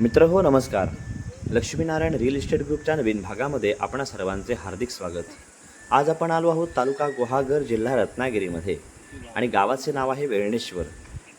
मित्र हो नमस्कार. लक्ष्मीनारायण रिअल इस्टेट ग्रुपच्या नवीन भागामध्ये आपणा सर्वांचे हार्दिक स्वागत. आज आपण आलो आहोत तालुका गुहागर जिल्हा रत्नागिरीमध्ये. आणि गावाचे नाव आहे वेळणेश्वर.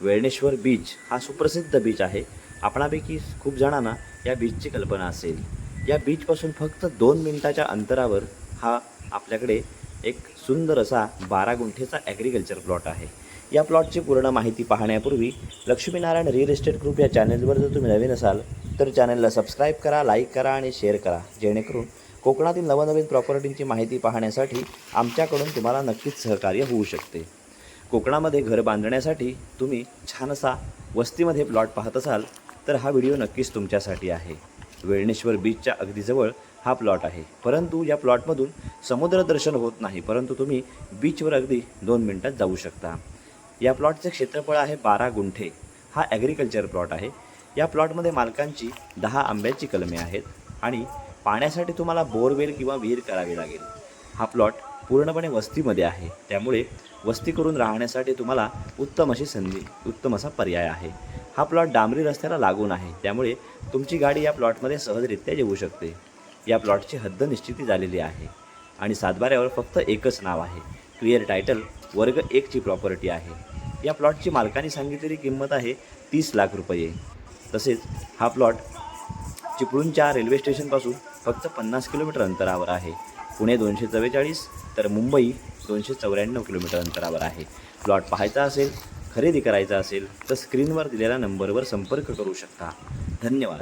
वेळणेश्वर बीच हा सुप्रसिद्ध बीच आहे. आपणापैकी खूप जणांना या बीचची कल्पना असेल. या बीचपासून फक्त दोन मिनिटाच्या अंतरावर हा आपल्याकडे एक सुंदर असा बारा गुंठेचा ॲग्रिकल्चर प्लॉट आहे. या प्लॉटची पूर्ण माहिती पाहण्यापूर्वी लक्ष्मीनारायण रिअल इस्टेट ग्रुप या चॅनेलवर जर तुम्ही नवीन असाल तर चॅनलला सबस्क्राईब करा लाईक करा आणि शेअर करा. जेणेकरून कोकणातील नवनवीन प्रॉपर्टींची माहिती पाहण्यासाठी आमच्याकडून तुम्हाला नक्कीच सहकार्य होऊ शकते. कोकणामध्ये घर बांधण्यासाठी तुम्ही छान असा वस्तीमध्ये प्लॉट पाहत असाल तर हा व्हिडिओ नक्कीच तुमच्यासाठी आहे. वेळणेश्वर बीचच्या अगदी जवळ हा प्लॉट आहे. परंतु या प्लॉटमधून समुद्रदर्शन होत नाही परंतु तुम्ही बीचवर अगदी दोन मिनटात जाऊ शकता. या प्लॉटचे क्षेत्रफळ आहे बारा गुंठे. हा ॲग्रिकल्चर प्लॉट आहे. या प्लॉटमध्ये मालकांची दहा आंब्याची कलमे आहेत आणि पाण्यासाठी तुम्हाला बोरवेल किंवा विहीर करावी लागेल. हा प्लॉट पूर्णपणे वस्तीमध्ये आहे. त्यामुळे वस्ती करून राहण्यासाठी तुम्हाला उत्तम अशी संधी उत्तम असा पर्याय आहे. हा प्लॉट डांबरी रस्त्याला लागून आहे. त्यामुळे तुमची गाडी या प्लॉटमध्ये सहजरित्या येऊ शकते. या प्लॉटची हद्द निश्चिती झालेली आहे. आणि सातबाऱ्यावर फक्त एकच नाव आहे. क्लिअर टायटल वर्ग एकची प्रॉपर्टी आहे. या प्लॉटची मालकाने सांगितलेली किंमत आहे तीस लाख रुपये. तसेच हा प्लॉट चिपळूणच्या रेल्वे स्टेशनपासून फक्त पन्नास किलोमीटर अंतरावर आहे. पुणे दोनशे चव्वेचाळीस तर मुंबई दोनशे चौऱ्याण्णव किलोमीटर अंतरावर आहे. प्लॉट पाहायचा असेल खरेदी करायचा असेल तर स्क्रीनवर दिलेल्या नंबरवर संपर्क करू शकता. धन्यवाद.